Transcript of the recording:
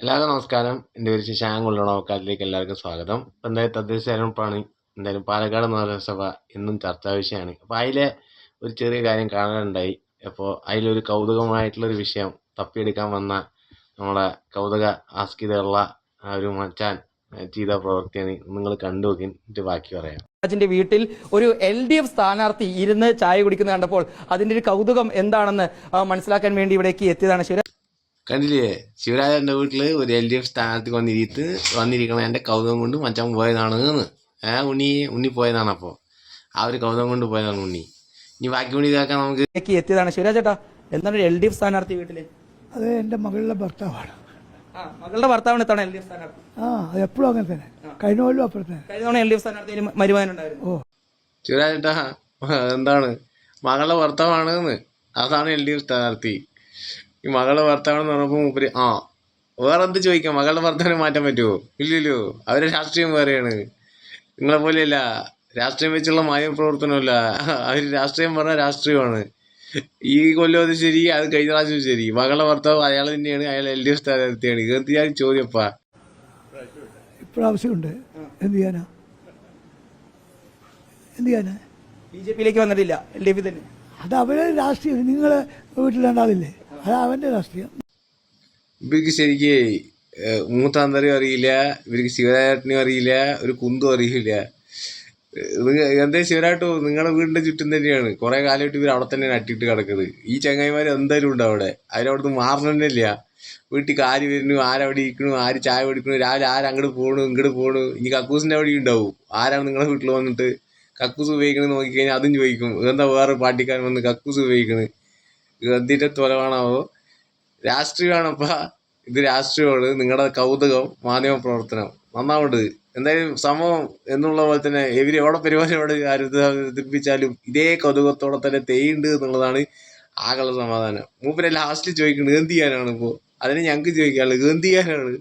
എല്ലാവർക്കും നമസ്കാരം. എന്റെ പേര് ശശാങ്ക് ഉള്ളണോക്കാലിലേക്ക് എല്ലാവർക്കും സ്വാഗതം. ഇപ്പം എന്തായാലും തദ്ദേശ തെരഞ്ഞെടുപ്പാണ്. എന്തായാലും പാലക്കാട് നഗരസഭ എന്നും ചർച്ചാ വിഷയമാണ്. അപ്പോൾ അതിലെ ഒരു ചെറിയ കാര്യം കാണാനുണ്ടായി. അപ്പോൾ അതിലൊരു കൗതുകമായിട്ടുള്ളൊരു വിഷയം തപ്പിയെടുക്കാൻ വന്ന നമ്മളെ കൗതുക ആസ്കിതയുള്ള ഒരു മച്ചാൻ ചെയ്ത പ്രവൃത്തിയാണ്. നിങ്ങൾ കണ്ടു നോക്കി. എന്നിട്ട് ബാക്കി പറയാം. രാജിന്റെ വീട്ടിൽ ഒരു എൽ ഡി എഫ് സ്ഥാനാർത്ഥി ഇരുന്ന് ചായ കുടിക്കുന്നത് കണ്ടപ്പോൾ അതിന്റെ ഒരു കൗതുകം എന്താണെന്ന് മനസ്സിലാക്കാൻ വേണ്ടി ഇവിടേക്ക് എത്തിയതാണ് ശിവരാജ്. കണ്ടില്ലേ? ശിവരാജന്റെ വീട്ടിൽ ഒരു എൽ ഡി എഫ് സ്ഥാനാർത്ഥി വന്നിരിത്ത് വന്നിരിക്കണം എന്റെ കൗതുകം കൊണ്ട് മച്ചാൻ പോയതാണ് എന്ന്. ഏ ഉണ്ണി ഉണ്ണി പോയതാണ് അപ്പോൾ ആ ഒരു കൗതുകം കൊണ്ട് പോയതാണ് ഉണ്ണി. ഇനി ബാക്കി കൂടി ഇതാക്കാൻ നമുക്ക്. എത്തിയതാണ് ശിവരാജ് ചേട്ടാ. എന്താണ് എൽ ഡി എഫ് സ്ഥാനാർത്ഥി വീട്ടിൽ? അത് എന്റെ മകളുടെ ഭർത്താവാണ്. ആ മകളുടെ ഭർത്താവാണ് എത്താണ് എൽ ഡി എഫ് സ്ഥാനാർത്ഥി? ആ അത് എപ്പോഴും അങ്ങനെ തന്നെ. കഴിഞ്ഞ കൊല്ലം അപ്പുറത്തെ. തന്നെ കഴിഞ്ഞ തവണ എൽ ഡി എഫ് സ്ഥാനാർത്ഥി മരുമാനുണ്ടായിരുന്നു ഓ. ശിവരാജേട്ടാ എന്താണ്? മകളുടെ ഭർത്താവാണ് അതാണ് എൽ ഡി എഫ് സ്ഥാനാർത്ഥി. ഈ മകളുടെ ഭർത്താവെന്ന് പറഞ്ഞപ്പോൾ മൂപ്പര് ആ വേറെ എന്ത് ചോദിക്കാം? മകളുടെ ഭർത്താവിനെ മാറ്റാൻ പറ്റുമോ ഇല്ലല്ലോ അവരെ രാഷ്ട്രീയം വേറെയാണ്. നിങ്ങളെ പോലെയല്ല രാഷ്ട്രീയം വെച്ചുള്ള മായ പ്രവർത്തനമല്ല. അവർ രാഷ്ട്രീയം പറഞ്ഞാൽ രാഷ്ട്രീയമാണ്. ഈ കൊല്ലം അത് ശരി അത് കഴിഞ്ഞ പ്രാവശ്യം ശരി. മകളുടെ ഭർത്താവ് അയാൾ തന്നെയാണ് അയാൾ എൽ ഡി എഫ് സ്ഥാനാർത്ഥിയാണ്. ഇതെന്തിയാ ചോദ്യപ്പാ ഇപ്രാവശ്യമുണ്ട് എന്ത് ചെയ്യാനാ? എന്ത് ചെയ്യാനാ? ബി ജെ പിയിലേക്ക് വന്നിട്ടില്ല എൽ ഡി എഫ് തന്നെ. അത് അവരെ രാഷ്ട്രീയം. നിങ്ങളെ വീട്ടിൽ രണ്ടാളില്ലേ? അത് രാഷ്ട്രീയം. ഇവർക്ക് ശരിക്ക് മൂത്താന്തരം അറിയില്ല ഇവർക്ക് ശിവരാട്ടിനും അറിയില്ല ഒരു കുന്തും അറിയില്ല. എന്താ ശിവരാട്ടോ നിങ്ങളുടെ വീടിന്റെ ചുറ്റും തന്നെയാണ്. കുറെ കാലമായിട്ട് ഇവർ അവിടെ തന്നെ നട്ടിട്ട് കിടക്കുന്നത്. ഈ ചങ്ങായിമാർ എന്തായാലും ഉണ്ട് അവിടെ. അവരവിടുന്ന് മാറണമെന്നില്ല വീട്ടിൽ കാര് വരുന്നു ആരവിടെ ഇരിക്കണു ആര് ചായ കുടിക്കണു രാവിലെ ആര് അങ്ങോട്ട് ഇങ്ങോട്ട് പോണു. ഇനി കക്കൂസിന്റെ അവിടെ ഉണ്ടാവും. ആരാണ് നിങ്ങളുടെ വീട്ടിൽ വന്നിട്ട് കക്കൂസ് ഉപയോഗിക്കണെന്ന് നോക്കിക്കഴിഞ്ഞാൽ അതും ചോദിക്കും. എന്താ വേറെ പാർട്ടിക്കാരൻ വന്ന് കക്കൂസ് ഉപയോഗിക്കണ് എന്തിന്റെ തൊലവാണാവോ രാഷ്ട്രീയമാണപ്പാ. ഇത് രാഷ്ട്രീയമാണ്. നിങ്ങളുടെ കൗതുകം മാധ്യമ പ്രവർത്തനം നന്നാവുണ്ട്. എന്തായാലും സംഭവം എന്നുള്ള പോലെ തന്നെ എവിടെ എവിടെ പരിപാടി എവിടെ ഇതേ കൗതുകത്തോടെ തന്നെ തെയ്യുണ്ട് എന്നുള്ളതാണ് ആകെയുള്ള സമാധാനം. മൂപ്പരെ ലാസ്റ്റ് ചോദിക്കുന്നത് എന്ത് ചെയ്യാനാണ് ഇപ്പോൾ അതിന് ഞങ്ങൾക്ക് ചോദിക്കാനുള്ളത് എന്ത് ചെയ്യാനാണ്